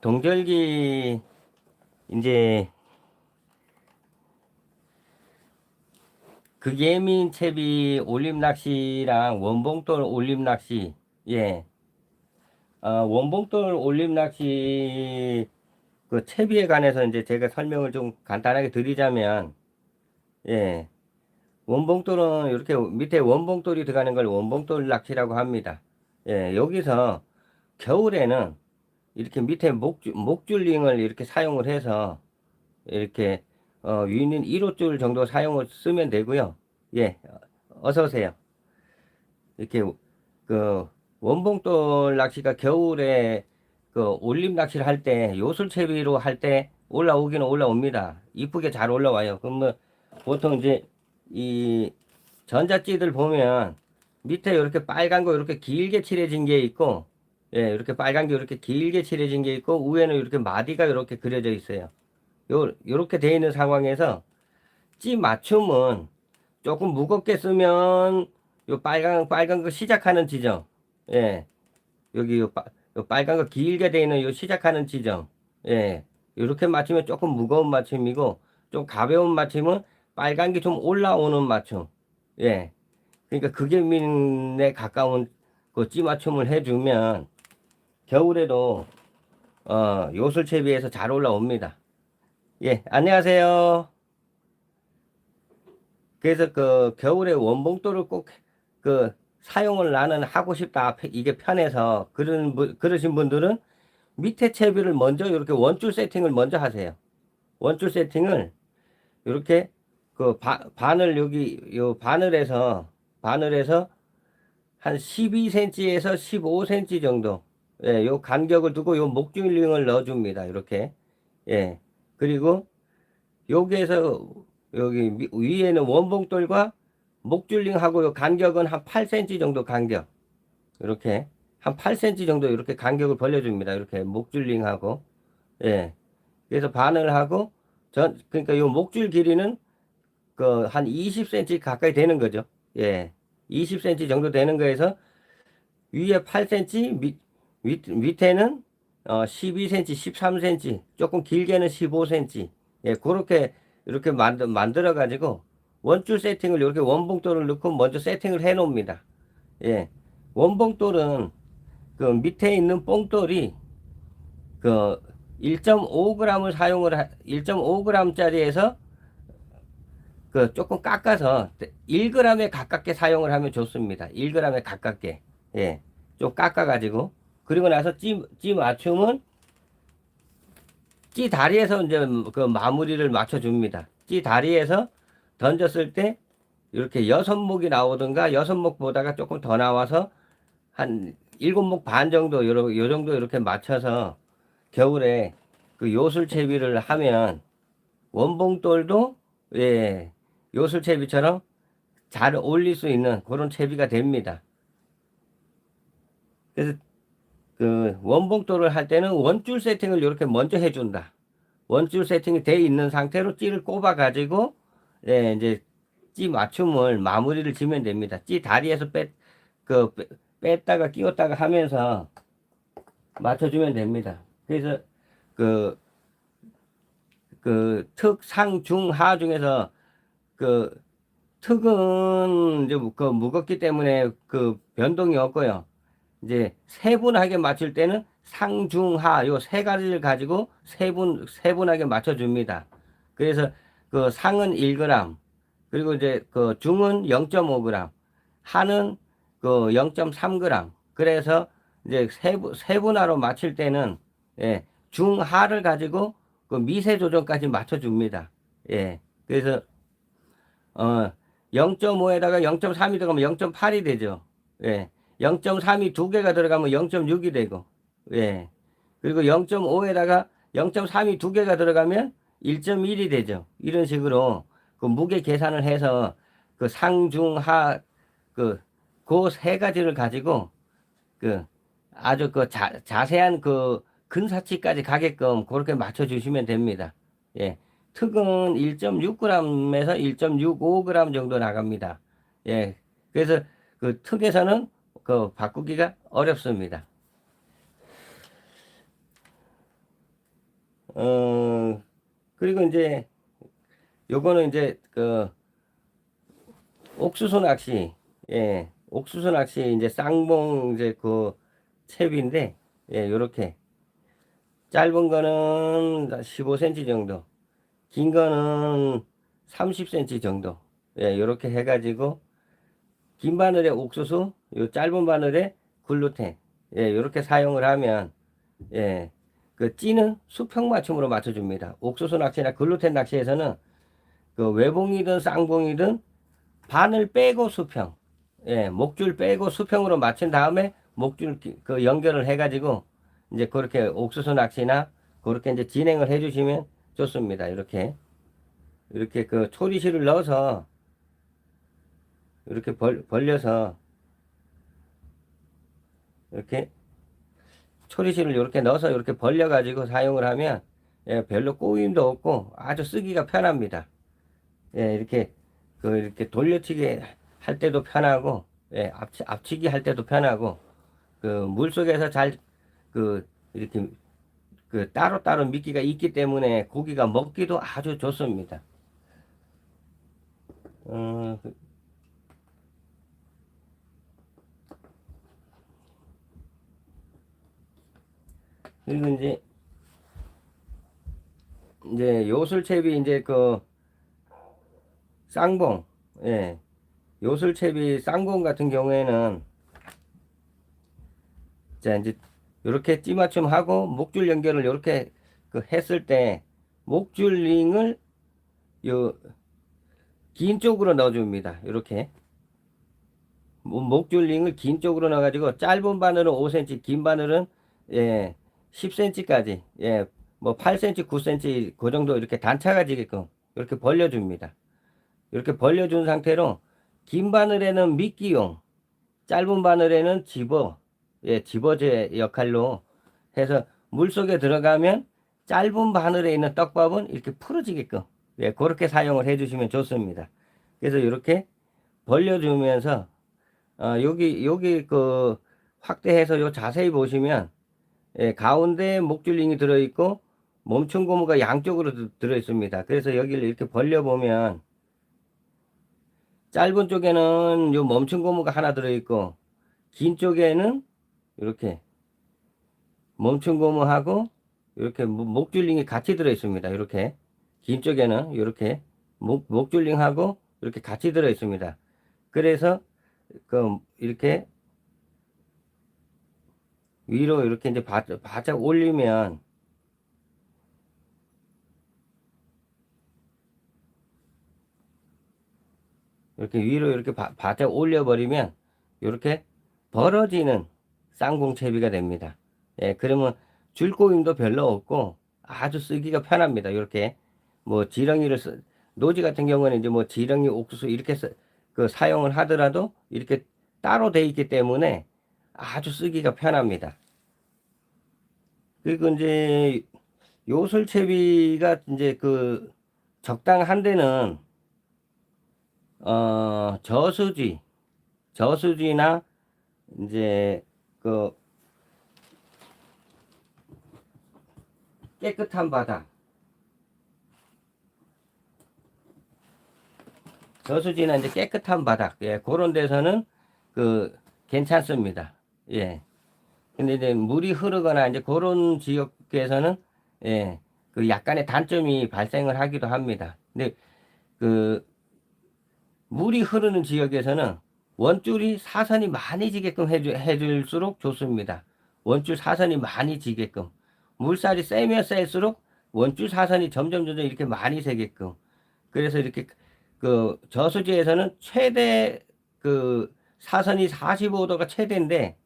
동절기 이제 극예민 채비 올림 낚시랑 원봉돌 올림 낚시 예. 어, 원봉돌 올림 낚시 그 채비에 관해서 이제 제가 설명을 좀 간단하게 드리자면 예. 원봉돌은 이렇게 밑에 원봉돌이 들어가는 걸 원봉돌 낚시라고 합니다. 예, 여기서 겨울에는 이렇게 밑에 목줄, 목줄링을 이렇게 사용을 해서 이렇게 어, 위는 1호줄 정도 사용을 쓰면 되고요. 예, 어서 오세요. 이렇게 그 원봉돌 낚시가 겨울에 그 올림 낚시를 할 때 요술채비로 할 때 올라오기는 올라옵니다. 이쁘게 잘 올라와요. 그럼 뭐 보통 이제 이 전자찌들 보면 밑에 이렇게 빨간 거 이렇게 길게 칠해진 게 있고 예, 이렇게 빨간 게 이렇게 길게 칠해진 게 있고 위에는 이렇게 마디가 이렇게 그려져 있어요. 요 요렇게 돼 있는 상황에서 찌 맞춤은 조금 무겁게 쓰면 요 빨간 빨간 거 시작하는 지점. 예. 여기 요, 빠, 요 빨간 거 길게 돼 있는 요 시작하는 지점. 예. 요렇게 맞추면 조금 무거운 맞춤이고 좀 가벼운 맞춤은 빨간 게 좀 올라오는 맞춤. 예. 그러니까 극예민에 가까운 그 찌 맞춤을 해주면 겨울에도 어, 요술채비에서 잘 올라옵니다. 예, 안녕하세요. 그래서 그 겨울에 원봉돌을 꼭 그 사용을 나는 하고 싶다. 이게 편해서 그런 분- 그러신 분들은 밑에 채비를 먼저 이렇게 원줄 세팅을 먼저 하세요. 원줄 세팅을 이렇게 그 바, 바늘 여기 요 바늘에서 바늘에서 한 12cm에서 15cm 정도 예, 요 간격을 두고 요 목줄링을 넣어줍니다. 이렇게 예 그리고 여기에서 여기 위- 위에는 원봉돌과 목줄링하고 요 간격은 한 8cm 정도 간격 이렇게 한 8cm 정도 이렇게 간격을 벌려줍니다. 이렇게 목줄링하고 예 그래서 바늘하고 전 그러니까 요 목줄 길이는 그 한 20cm 가까이 되는 거죠. 예 20cm 정도 되는 거에서 위에 8cm 밑, 밑 밑에는 어 12cm 13cm 조금 길게는 15cm 예 그렇게 이렇게 만들 만들어 가지고 원줄 세팅을 이렇게 원봉돌을 넣고 먼저 세팅을 해 놓습니다. 예. 원봉돌은 그 밑에 있는 봉돌이 그 1.5g을 사용을 1.5g짜리에서 그 조금 깎아서 1g에 가깝게 사용을 하면 좋습니다. 1g에 가깝게. 예. 좀 깎아 가지고 그리고 나서 찌, 찌 맞춤은 찌 다리에서 이제 그 마무리를 맞춰 줍니다. 찌 다리에서 던졌을 때 이렇게 여섯 목이 나오든가 여섯 목 보다가 조금 더 나와서 한 일곱 목 반 정도 요, 요 정도 이렇게 맞춰서 겨울에 그 요술 채비를 하면 원봉돌도 예 요술 채비처럼 잘 올릴 수 있는 그런 채비가 됩니다. 그래서 그 원봉돌을 할 때는 원줄 세팅을 이렇게 먼저 해준다. 원줄 세팅이 돼 있는 상태로 찌를 꼽아 가지고 예, 이제 찌 맞춤을 마무리를 지면 됩니다. 찌 다리에서 뺐, 그, 빼- 뺐다가 끼웠다가 하면서 맞춰주면 됩니다. 그래서 그, 그, 특, 상, 중, 하 중에서 그, 특은 이제 그 무겁기 때문에 그 변동이 없고요. 이제 세분하게 맞출 때는 상, 중, 하, 요 세 가지를 가지고 세분, 세분하게 맞춰 줍니다. 그래서 그 상은 1g, 그리고 이제 그 중은 0.5g, 하는 그 0.3g. 그래서 이제 세분, 세분화로 맞출 때는 예, 중하를 가지고 그 미세 조정까지 맞춰 줍니다. 예, 그래서 어 0.5에다가 0.3이 들어가면 0.8이 되죠. 예, 0.3이 두 개가 들어가면 0.6이 되고, 예, 그리고 0.5에다가 0.3이 두 개가 들어가면 1.1이 되죠. 이런 식으로 그 무게 계산을 해서 그 상중하 그 그 세 가지를 가지고 그 아주 그 자, 자세한 그 근사치까지 가게끔 그렇게 맞춰 주시면 됩니다. 예. 특은 1.6g에서 1.65g 정도 나갑니다. 예. 그래서 그 특에서는 그 바꾸기가 어렵습니다. 어, 그리고 이제 요거는 이제 그 옥수수 낚시, 예, 옥수수 낚시 이제 쌍봉 이제 그 채비인데, 예, 요렇게 짧은 거는 15cm 정도, 긴 거는 30cm 정도, 예, 요렇게 해가지고 긴 바늘에 옥수수, 요 짧은 바늘에 글루텐, 예, 요렇게 사용을 하면, 예, 그 찌는 수평 맞춤으로 맞춰줍니다. 옥수수 낚시나 글루텐 낚시에서는 그 외봉이든 쌍봉이든 바늘 빼고 수평, 예, 목줄 빼고 수평으로 맞춘 다음에 목줄 기- 그 연결을 해가지고 이제 그렇게 옥수수 낚시나 그렇게 이제 진행을 해주시면 좋습니다. 이렇게 이렇게 그 초리실을 넣어서 이렇게 벌, 벌려서 이렇게 초리실을 이렇게 넣어서 이렇게 벌려가지고 사용을 하면 예, 별로 꼬임도 없고 아주 쓰기가 편합니다. 예, 이렇게 그 이렇게 돌려치기 할 때도 편하고 예, 앞치, 앞치기 할 때도 편하고 그 물속에서 잘 그 이렇게 그 따로따로 미끼가 있기 때문에 고기가 먹기도 아주 좋습니다. 어, 그- 그리고 이제 이제 요술채비 이제 그 쌍봉 예. 요술채비 쌍봉 같은 경우에는 자 이제 이렇게 찌맞춤 하고 목줄 연결을 이렇게 그 했을 때 목줄링을 요 긴 쪽으로 넣어줍니다. 이렇게. 뭐 목줄링을 긴 쪽으로 넣어가지고 짧은 바늘은 5cm 긴 바늘은 예 10cm까지 예 뭐 8cm 9cm 그 정도 이렇게 단차가 지게끔 이렇게 벌려줍니다 이렇게 벌려준 상태로 긴 바늘에는 미끼용, 짧은 바늘에는 집어, 예, 집어제 역할로 해서 물 속에 들어가면 짧은 바늘에 있는 떡밥은 이렇게 풀어지게끔 예, 그렇게 사용을 해주시면 좋습니다. 그래서 이렇게 벌려주면서 어, 여기 여기 그 확대해서 요 자세히 보시면 예, 가운데 목줄링이 들어있고 멈춘 고무가 양쪽으로 드- 들어있습니다. 그래서 여기를 이렇게 벌려보면 짧은 쪽에는 요 멈춘 고무가 하나 들어있고 긴 쪽에는 이렇게 멈춘 고무하고 이렇게 목- 목줄링이 같이 들어있습니다. 이렇게 긴 쪽에는 이렇게 목, 목줄링하고 이렇게 같이 들어있습니다. 그래서 그 이렇게 위로 이렇게 이제 바, 바짝 올리면 이렇게 위로 이렇게 바, 바짝 올려버리면 이렇게 벌어지는 쌍공채비가 됩니다. 예, 그러면 줄꼬임도 별로 없고 아주 쓰기가 편합니다. 이렇게 뭐 지렁이를 쓰, 노지 같은 경우는 이제 뭐 지렁이 옥수수 이렇게 써, 그 사용을 하더라도 이렇게 따로 돼 있기 때문에 아주 쓰기가 편합니다. 그리고 이제 요술채비가 이제 그 적당한 데는 어, 저수지, 저수지나, 이제, 그, 깨끗한 바다. 저수지나 이제 깨끗한 바닥, 예, 그런 데서는 그, 괜찮습니다. 예. 근데 이제 물이 흐르거나 이제 그런 지역에서는, 예, 그 약간의 단점이 발생을 하기도 합니다. 근데 그, 물이 흐르는 지역에서는 원줄이 사선이 많이 지게끔 해주, 해줄수록 좋습니다. 원줄 사선이 많이 지게끔. 물살이 세면 셀수록 원줄 사선이 점점 점점 이렇게 많이 새게끔. 그래서 이렇게 그 저수지에서는 최대 그 사선이 45도가 최대인데,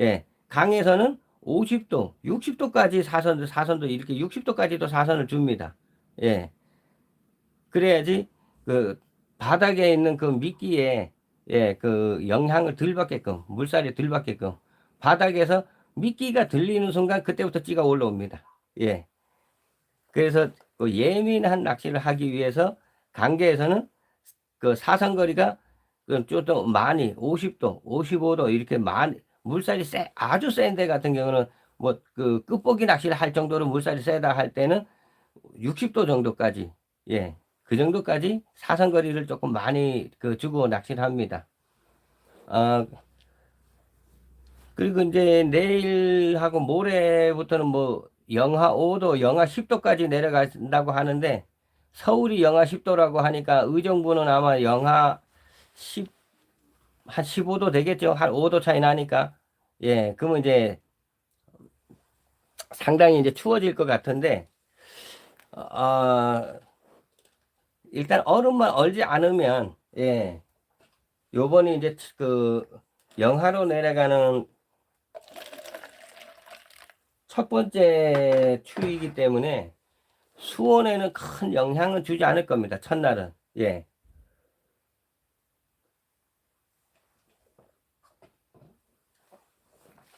예, 강에서는 50도, 60도까지 사선, 사선도 이렇게 60도까지도 사선을 줍니다. 예. 그래야지 그 바닥에 있는 그 미끼에 예, 그 영향을 덜 받게끔 물살이 덜 받게끔 바닥에서 미끼가 들리는 순간 그때부터 찌가 올라옵니다. 예. 그래서 그 예민한 낚시를 하기 위해서 강계에서는 그 사선거리가 그좀 많이 50도, 55도 이렇게 많이 물살이 세 아주 센 데 같은 경우는 뭐 그 끝보기 낚시를 할 정도로 물살이 세다 할 때는 60도 정도까지 예. 그 정도까지 사선거리를 조금 많이 그 주고 낚시를 합니다. 아, 그리고 이제 내일하고 모레부터는 뭐 영하 5도, 영하 10도까지 내려간다고 하는데 서울이 영하 10도라고 하니까 의정부는 아마 영하 10, 한 15도 되겠죠. 한 5도 차이 나니까. 예, 그러면 이제 상당히 이제 추워질 것 같은데, 어, 일단 얼음만 얼지 않으면, 예, 요번에 이제 그 영하로 내려가는 첫 번째 추위이기 때문에 수온에는 큰 영향은 주지 않을 겁니다. 첫날은. 예.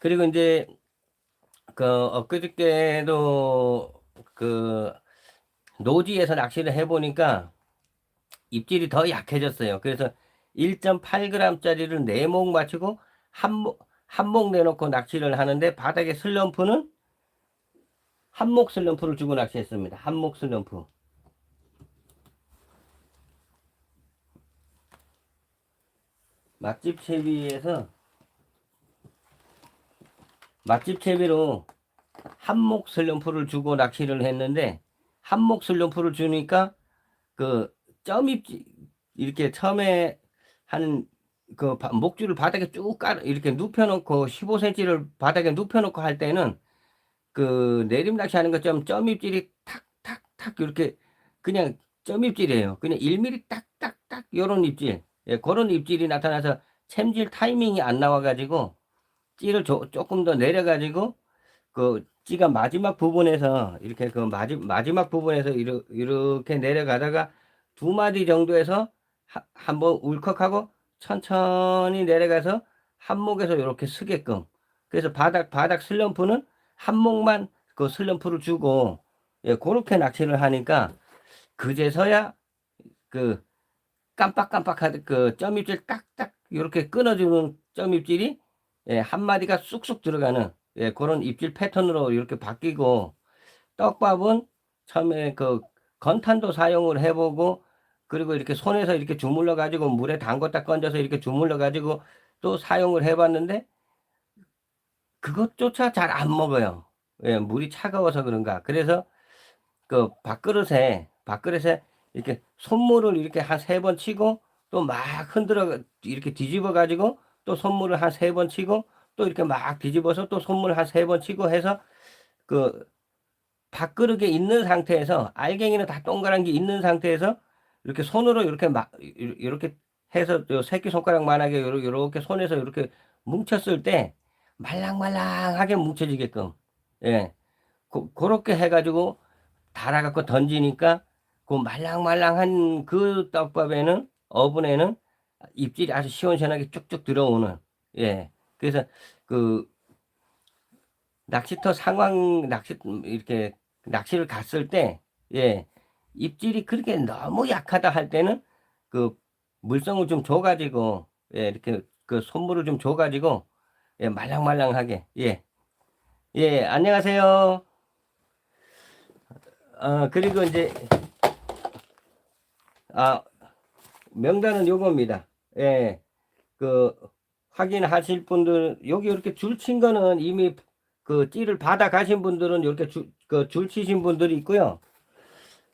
그리고 이제 그 엊그저께도 그 노지에서 낚시를 해보니까 입질이 더 약해졌어요. 그래서 1.8g짜리를 네목 맞추고 한목 한목 내놓고 낚시를 하는데 바닥에 슬럼프는 한목 슬럼프를 주고 낚시했습니다. 한목 슬럼프. 맛집 채비에서 맛집 채비로 한목 슬럼프를 주고 낚시를 했는데 한목 슬럼프를 주니까 그 점입지 이렇게 처음에 한 그 목줄을 바닥에 쭉 깔아 이렇게 눕혀놓고 15cm를 바닥에 눕혀놓고 할 때는 그 내림 낚시 하는 것처럼 점입질이 탁탁탁 이렇게 그냥 점입질이에요. 그냥 1mm 딱딱딱 요런 입질. 예, 그런 입질이 나타나서 챔질 타이밍이 안 나와가지고 찌를 조, 조금 더 내려가지고 그 찌가 마지막 부분에서 이렇게 그 마지, 마지막 부분에서 이르, 이렇게 내려가다가 두 마디 정도에서 한번 울컥하고 천천히 내려가서 한목에서 이렇게 쓰게끔. 그래서 바닥 바닥 슬럼프는 한목만 그 슬럼프를 주고 예, 그렇게 낚시를 하니까 그제서야 그 깜빡깜빡하듯 그 점입질 딱딱 이렇게 끊어주는 점입질이 예, 한 마디가 쑥쑥 들어가는 예, 그런 입질 패턴으로 이렇게 바뀌고 떡밥은 처음에 그 건탄도 사용을 해보고 그리고 이렇게 손에서 이렇게 주물러 가지고 물에 담궜다 건져서 이렇게 주물러 가지고 또 사용을 해봤는데 그것조차 잘 안 먹어요. 예, 물이 차가워서 그런가. 그래서 그 밥그릇에 밥그릇에 이렇게 손물을 이렇게 한 세 번 치고 또 막 흔들어 이렇게 뒤집어 가지고 또 손물을 한 세 번 치고 또 이렇게 막 뒤집어서 또 손물 한세 번 치고 해서 그 밥그릇에 있는 상태에서 알갱이는 다 동그란 게 있는 상태에서 이렇게 손으로 이렇게 막 이렇게 해서 요 새끼 손가락만하게 요렇게 손에서 이렇게 뭉쳤을 때 말랑말랑하게 뭉쳐지게끔 예. 고, 그렇게 해가지고 달아갖고 던지니까 그 말랑말랑한 그 떡밥에는 어분에는 입질이 아주 시원시원하게 쭉쭉 들어오는 예 그래서 그 낚시터 상황 낚시 이렇게 낚시를 갔을 때 예 입질이 그렇게 너무 약하다 할 때는 그 물성을 좀 줘가지고 예, 이렇게 그 손물을 좀 줘가지고 예, 말랑말랑하게 예, 예, 안녕하세요. 어, 그리고 이제 아 명단은 요겁니다. 예, 그 확인하실 분들 여기 이렇게 줄친 거는 이미 그 찌를 받아 가신 분들은 이렇게 줄 그 줄 치신 분들이 있고요.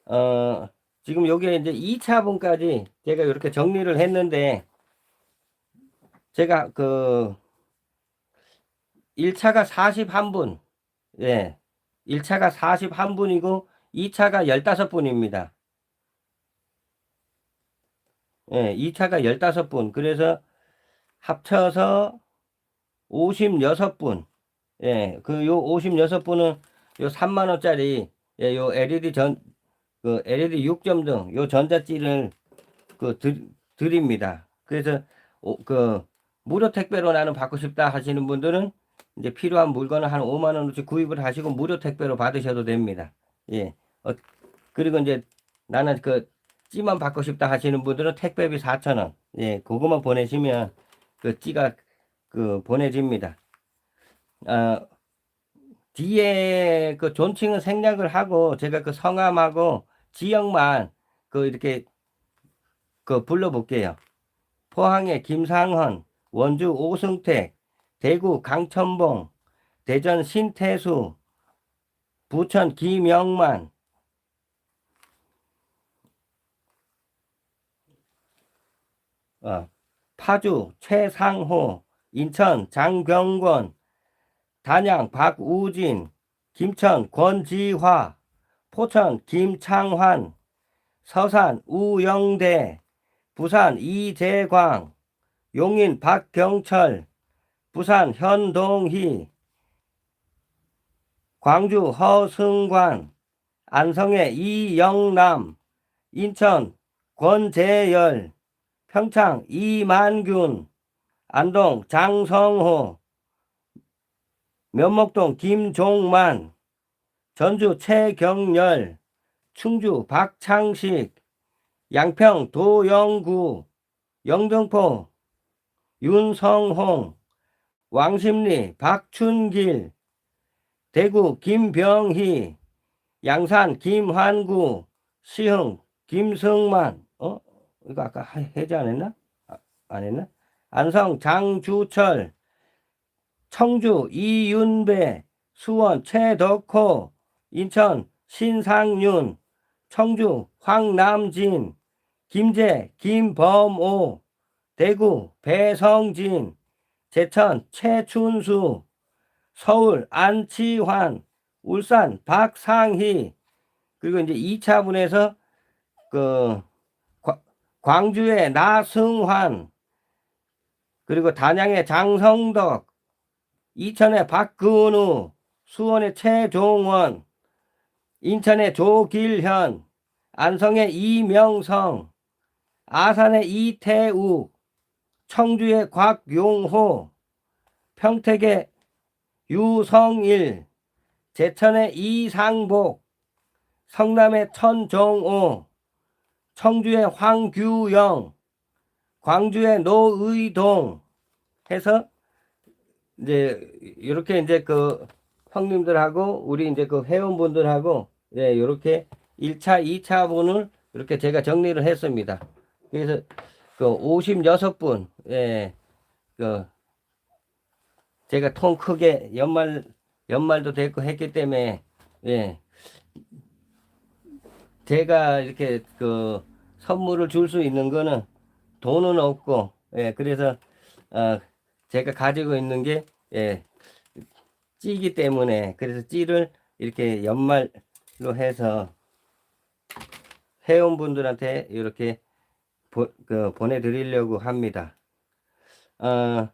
어, 지금 여기에 이제 2차 분까지 제가 이렇게 정리를 했는데, 제가 그, 1차가 41분, 예, 1차가 41분이고, 2차가 15분입니다. 예, 2차가 15분. 그래서 합쳐서 56분. 예, 그 요 56분은 요 3만원짜리, 예, 요 LED 전, 그 LED 6점등 요 전자찌를 그 드, 드립니다. 그래서 오, 그 무료 택배로 나는 받고 싶다 하시는 분들은 이제 필요한 물건을 한 5만 원어치 구입을 하시고 무료 택배로 받으셔도 됩니다. 예. 어, 그리고 이제 나는 그 찌만 받고 싶다 하시는 분들은 택배비 4천 원. 예, 그거만 보내시면 그 찌가 그 보내집니다. 아, 뒤에 그 존칭은 생략을 하고 제가 그 성함하고 지역만 그 이렇게 그 불러볼게요. 포항의 김상헌, 원주 오승택, 대구 강천봉, 대전 신태수, 부천 김영만, 어, 파주 최상호, 인천 장병권, 단양 박우진, 김천 권지화, 포천 김창환, 서산 우영대, 부산 이재광, 용인 박경철, 부산 현동희, 광주 허승관, 안성의 이영남, 인천 권재열, 평창 이만균, 안동 장성호, 면목동 김종만, 전주 최경열, 충주 박창식, 양평 도영구, 영등포 윤성홍, 왕십리 박춘길, 대구 김병희, 양산 김환구, 시흥 김승만, 어? 이거 아까 하- 해제 안 했나? 아, 안 했나? 안성 장주철, 청주 이윤배, 수원 최덕호, 인천 신상윤, 청주 황남진, 김제 김범오, 대구 배성진, 제천 최춘수, 서울 안치환, 울산 박상희, 그리고 이제 2차분에서 그 과- 광주의 나승환, 그리고 단양의 장성덕, 이천의 박근우, 수원의 최종원, 인천의 조길현, 안성의 이명성, 아산의 이태욱, 청주의 곽용호, 평택의 유성일, 제천의 이상복, 성남의 천정호, 청주의 황규영, 광주의 노의동 해서 이제 이렇게 이제 그 형님들하고 우리 이제 그 회원분들하고 예, 이렇게 1차, 2차 분을 이렇게 제가 정리를 했습니다. 그래서 그 56분 예. 그 제가 통 크게 연말 연말도 됐고 했기 때문에 예. 제가 이렇게 그 선물을 줄 수 있는 거는 돈은 없고 예. 그래서 어 제가 가지고 있는 게 예. 찌기 때문에 그래서 찌를 이렇게 연말로 해서 회원분들한테 이렇게 보, 그, 보내드리려고 합니다. 어,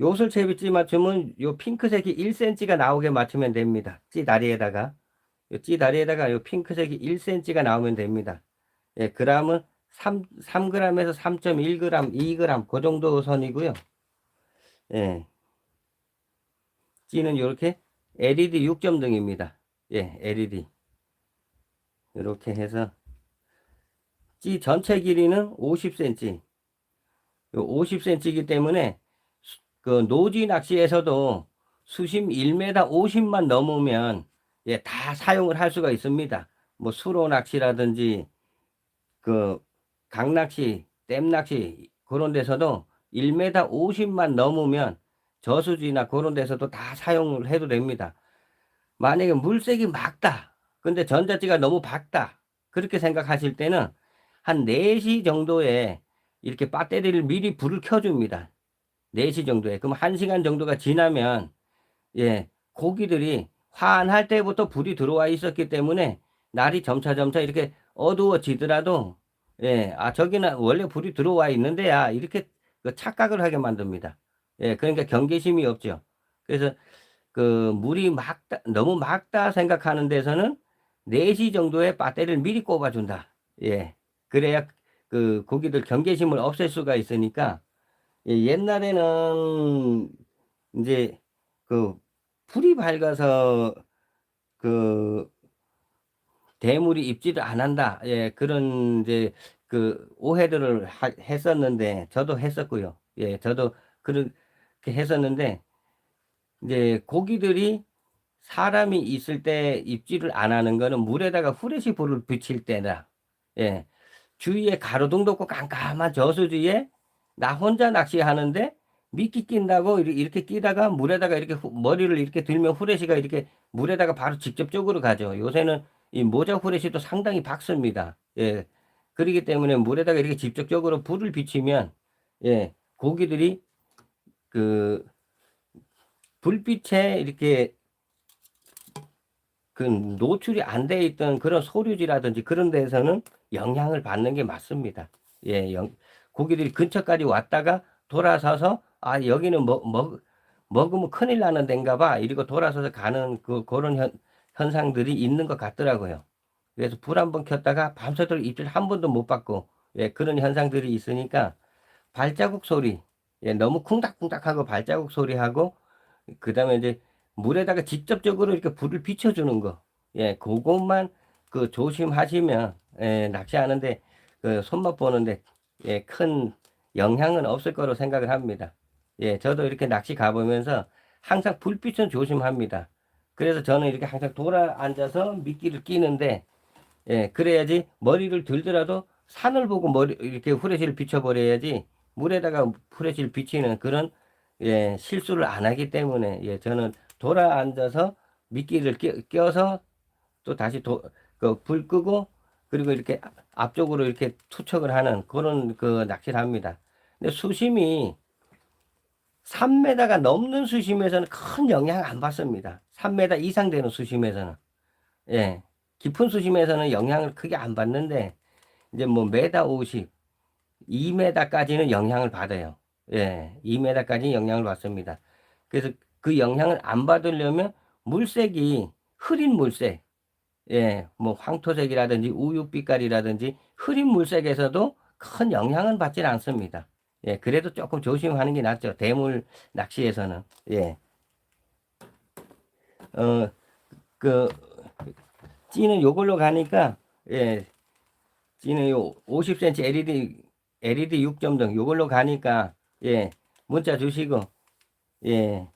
요술채비 찌 맞춤은 요 핑크색이 1cm가 나오게 맞추면 됩니다. 찌 다리에다가 요 찌 다리에다가 요 핑크색이 1cm가 나오면 됩니다. 예, 그램은 3, 3g에서 3.1g, 2g 그 정도 선이고요. 예. 찌는 이렇게 LED 6점 등입니다. 예, LED. 이렇게 해서 찌 전체 길이는 50cm. 50cm이기 때문에 수- 그 노지 낚시에서도 수심 1m 50만 넘으면 예, 다 사용을 할 수가 있습니다. 뭐 수로 낚시라든지 그 강낚시, 댐 낚시 그런 데서도 1m 50만 넘으면 저수지나 그런 데서도 다 사용을 해도 됩니다. 만약에 물색이 맑다. 근데 전자찌가 너무 밝다. 그렇게 생각하실 때는 한 4시 정도에 이렇게 배터리를 미리 불을 켜줍니다. 4시 정도에. 그럼 1시간 정도가 지나면, 예, 고기들이 환할 때부터 불이 들어와 있었기 때문에 날이 점차점차 이렇게 어두워지더라도, 예, 아, 저기는 원래 불이 들어와 있는데야, 이렇게 그 착각을 하게 만듭니다. 예, 그러니까 경계심이 없죠. 그래서 그 물이 맑다, 너무 맑다 생각하는 데서는 4시 정도에 배터리를 미리 꼽아 준다. 예. 그래야 그 고기들 경계심을 없앨 수가 있으니까 예, 옛날에는 이제 그 불이 밝아서 그 대물이 입지를 안 한다. 예, 그런 이제 그 오해들을 하- 했었는데 저도 했었고요. 예, 저도 그렇게 했었는데 이제 고기들이 사람이 있을 때 입질을 안 하는 거는 물에다가 후레쉬 불을 비칠 때다. 예. 주위에 가로등도 없고 깜깜한 저수지에 나 혼자 낚시하는데 미끼 낀다고 이렇게- 끼다가 물에다가 이렇게 후- 머리를 이렇게 들면 후레쉬가 이렇게 물에다가 바로 직접적으로 가죠. 요새는 이 모자 후레쉬도 상당히 박습니다. 예. 그렇기 때문에 물에다가 이렇게 직접적으로 불을 비치면 예, 고기들이 그 불빛에 이렇게 그 노출이 안 돼 있던 그런 소류지라든지 그런 데서는 영향을 받는 게 맞습니다. 예, 영, 고기들이 근처까지 왔다가 돌아서서 아 여기는 먹, 먹 먹으면 큰일 나는 데인가 봐 이러고 돌아서서 가는 그 그런 현, 현상들이 있는 것 같더라고요. 그래서 불 한 번 켰다가 밤새도록 입질 한 번도 못 받고 예, 그런 현상들이 있으니까 발자국 소리 예, 너무 쿵닥쿵닥하고 발자국 소리하고 그 다음에 이제 물에다가 직접적으로 이렇게 불을 비춰주는 거 예, 그것만 그 조심하시면 예, 낚시하는데 그 손맛 보는데 예, 큰 영향은 없을 거로 생각을 합니다. 예, 저도 이렇게 낚시 가보면서 항상 불빛은 조심합니다. 그래서 저는 이렇게 항상 돌아 앉아서 미끼를 끼는데 예, 그래야지 머리를 들더라도 산을 보고 머리 이렇게 후레쉬를 비춰버려야지 물에다가 후레쉬를 비치는 그런 예, 실수를 안 하기 때문에 예, 저는 돌아 앉아서 미끼를 끼, 껴서 또 다시 도, 그 불 끄고 그리고 이렇게 앞쪽으로 이렇게 투척을 하는 그런 그 낚시를 합니다. 근데 수심이 3m가 넘는 수심에서는 큰 영향 안 받습니다. 3m 이상 되는 수심에서는. 예. 깊은 수심에서는 영향을 크게 안 받는데, 이제 뭐 메다 50, 2m까지는 영향을 받아요. 예. 2m까지 영향을 받습니다. 그래서 그 영향을 안 받으려면 물색이 흐린 물색, 예, 뭐 황토색이라든지 우유빛깔이라든지 흐린 물색에서도 큰 영향은 받질 않습니다. 예, 그래도 조금 조심하는 게 낫죠. 대물 낚시에서는. 예. 어, 그, 찌는 요걸로 가니까, 예, 찌는 요 50cm LED, LED 6점등 요걸로 가니까, 예, 문자 주시고, 예,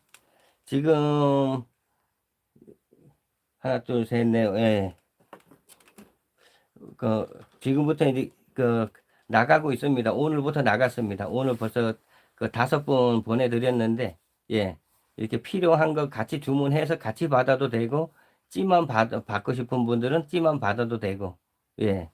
지금, 하나, 둘, 셋, 넷, 예. 그, 지금부터 이제, 그, 나가고 있습니다. 오늘부터 나갔습니다. 오늘 벌써 그 다섯 분 보내드렸는데, 예. 이렇게 필요한 거 같이 주문해서 같이 받아도 되고, 찌만 받, 받고 싶은 분들은 찌만 받아도 되고, 예.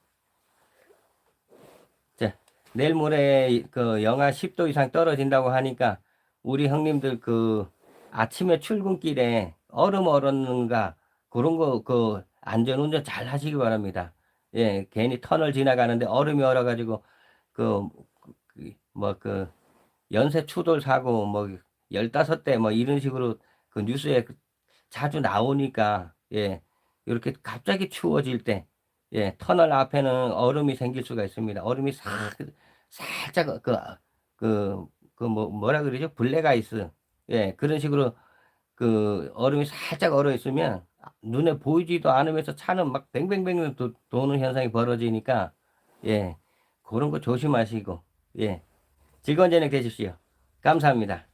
자, 내일 모레 그 영하 10도 이상 떨어진다고 하니까, 우리 형님들 그 아침에 출근길에 얼음 얼었는가, 그런 거, 그, 안전운전 잘 하시기 바랍니다. 예, 괜히 터널 지나가는데 얼음이 얼어가지고, 그, 뭐, 그, 연쇄 추돌 사고, 뭐, 15대, 뭐, 이런 식으로 그 뉴스에 자주 나오니까, 예, 이렇게 갑자기 추워질 때, 예, 터널 앞에는 얼음이 생길 수가 있습니다. 얼음이 사, 살짝, 그, 그, 그, 뭐, 뭐라 그러죠? 블랙 아이스. 예, 그런 식으로 그 얼음이 살짝 얼어 있으면 눈에 보이지도 않으면서 차는 막 뱅뱅뱅 도, 도는 현상이 벌어지니까 예 그런 거 조심하시고 예 즐거운 저녁 되십시오 감사합니다.